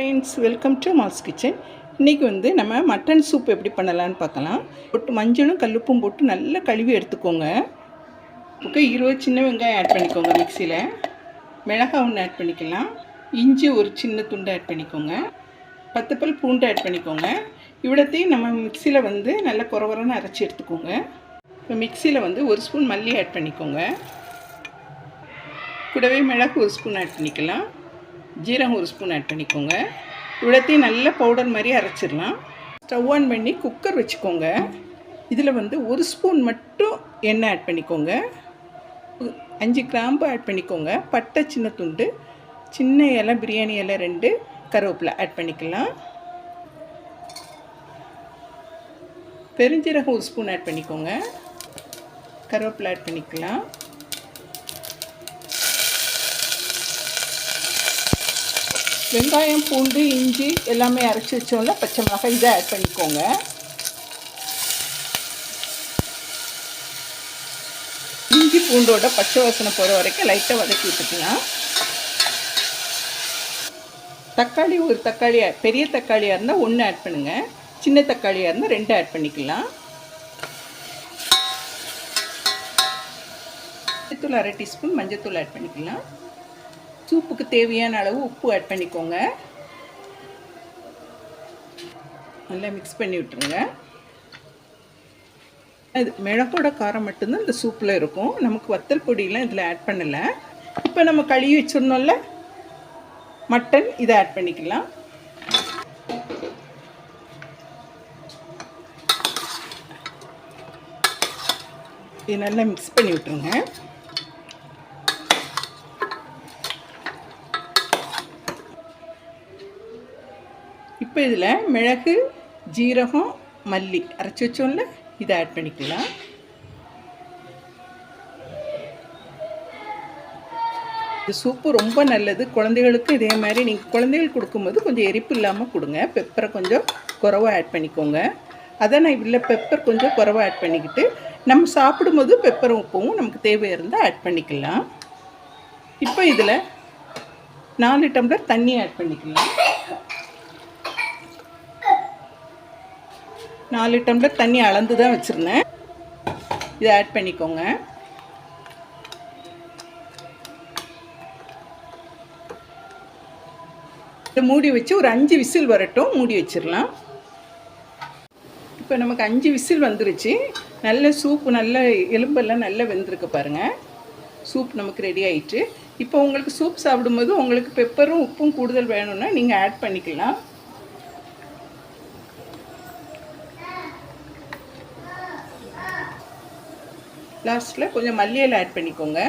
Friends welcome to Mal's kitchen இன்றைக்கி வந்து நம்ம மட்டன் சூப் எப்படி பண்ணலான்னு பார்க்கலாம். போட்டு மஞ்சளும் கல்லுப்பும் போட்டு நல்லா கழுவி எடுத்துக்கோங்க. ஓகே இருபது சின்ன வெங்காயம் ஆட் பண்ணிக்கோங்க மிக்சியில் மிளகாய் ஒன்று ஆட் பண்ணிக்கலாம். இஞ்சி ஒரு சின்ன துண்டு ஆட் பண்ணிக்கோங்க. பத்து பல் பூண்டு ஆட் பண்ணிக்கோங்க. இவ்வளோத்தையும் நம்ம மிக்சியில் வந்து நல்லா குறவரன்னு அரைச்சி எடுத்துக்கோங்க. இப்போ மிக்சியில் வந்து ஒரு ஸ்பூன் மல்லி ஆட் பண்ணிக்கோங்க. கூடவே மிளகு ஒரு ஸ்பூன் ஆட் பண்ணிக்கலாம். ஜீரகம் ஒரு ஸ்பூன் ஆட் பண்ணிக்கோங்க. இவ்வளோத்தையும் நல்ல பவுடர் மாதிரி அரைச்சிடலாம். ஸ்டவ் ஆன் பண்ணி குக்கர் வச்சுக்கோங்க. இதில் வந்து ஒரு ஸ்பூன் மட்டும் எண்ணெய் ஆட் பண்ணிக்கோங்க. அஞ்சு கிராம்பு ஆட் பண்ணிக்கோங்க. பட்டை சின்ன துண்டு சின்ன இலை பிரியாணி இலை ரெண்டு கருவேப்பிலை ஆட் பண்ணிக்கலாம். பெருஞ்சீரகம் ஒரு ஸ்பூன் ஆட் பண்ணிக்கோங்க. கருவேப்பிலை ஆட் பண்ணிக்கலாம். வெங்காயம் பூண்டு இஞ்சி எல்லாமே அரைச்சி வச்சோம்ல பச்சை மிளகாய் இதை ஆட் பண்ணிக்கோங்க. இஞ்சி பூண்டோட பச்சை வாசனை போகிற வரைக்கும் லைட்டாக வதக்கி விட்டுக்கலாம் தக்காளி ஒரு தக்காளி பெரிய தக்காளியாக இருந்தால் ஒன்று ஆட் பண்ணுங்கள் சின்ன தக்காளியாக இருந்தால் ரெண்டு ஆட் பண்ணிக்கலாம். மஞ்சத்தூள் அரை டீஸ்பூன் மஞ்சத்தூள் ஆட் பண்ணிக்கலாம். சூப்புக்கு தேவையான அளவு உப்பு ஆட் பண்ணிக்கோங்க. நல்லா மிக்ஸ் பண்ணி விட்டுருங்க. இது மிளகோட காரம் மட்டும்தான் இந்த சூப்பில் இருக்கும். நமக்கு வத்தல் பொடியெலாம் இதில் ஆட் பண்ணலை. இப்போ நம்ம கழுவி வச்சிடணும்ல? மட்டன் இதை ஆட் பண்ணிக்கலாம். இது நல்லா மிக்ஸ் பண்ணி விட்டுருங்க. இப்போ இதில் மிளகு ஜீரகம் மல்லி அரைச்சி வச்சோம்ல இதை ஆட் பண்ணிக்கலாம். இது சூப்பு ரொம்ப நல்லது. குழந்தைகளுக்கு இதே மாதிரி நீங்கள் குழந்தைகள் கொடுக்கும்போது கொஞ்சம் எரிப்பு இல்லாமல் கொடுங்க. பெப்பரை கொஞ்சம் குறவாக ஆட் பண்ணிக்கோங்க. அதை நான் இதில் பெப்பர் கொஞ்சம் குறவாக ஆட் பண்ணிக்கிட்டு நம்ம சாப்பிடும்போது பெப்பரும் உப்பும் நமக்கு தேவை இருந்தால் ஆட் பண்ணிக்கலாம். இப்போ இதில் நாலு டம்ளர் தண்ணி ஆட் பண்ணிக்கலாம். நாலு டம்ளர் தண்ணி அளந்து தான் வச்சுருந்தேன். இதை ஆட் பண்ணிக்கோங்க. இதை மூடி வச்சு ஒரு அஞ்சு விசில் வரட்டும். மூடி வச்சிடலாம். இப்போ நமக்கு அஞ்சு விசில் வந்துருச்சு. நல்ல சூப்பு நல்ல எலும்பெல்லாம் நல்லா வெந்திருக்கு பாருங்கள் சூப் நமக்கு ரெடி ஆயிட்டு. இப்போ உங்களுக்கு சூப் சாப்பிடும்போது உங்களுக்கு பெப்பரும் உப்பும் கூடுதல் வேணும்னா நீங்கள் ஆட் பண்ணிக்கலாம். லாஸ்ட்டில் கொஞ்சம் மல்லியில் ஆட் பண்ணிக்கோங்க.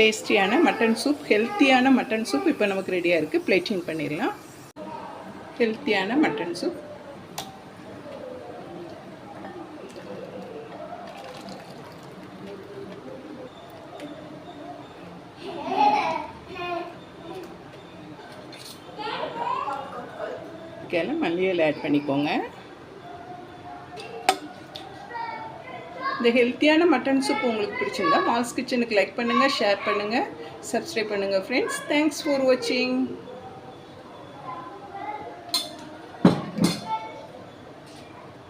டேஸ்டியான மட்டன் சூப் ஹெல்த்தியான மட்டன் சூப் இப்போ நமக்கு ரெடியாக இருக்குது பிளேட்டிங் பண்ணிடலாம். ஹெல்த்தியான மட்டன் சூப் கேல மல்லியில் ஆட் பண்ணிக்கோங்க. இந்த ஹெல்த்தியான மட்டன் சூப் உங்களுக்கு பிடிச்சிருந்தா மால்ஸ் கிச்சனுக்கு லைக் பண்ணுங்கள் ஷேர் பண்ணுங்கள் சப்ஸ்கிரைப் பண்ணுங்கள் ஃப்ரெண்ட்ஸ் தேங்க்ஸ் ஃபார் வாட்சிங்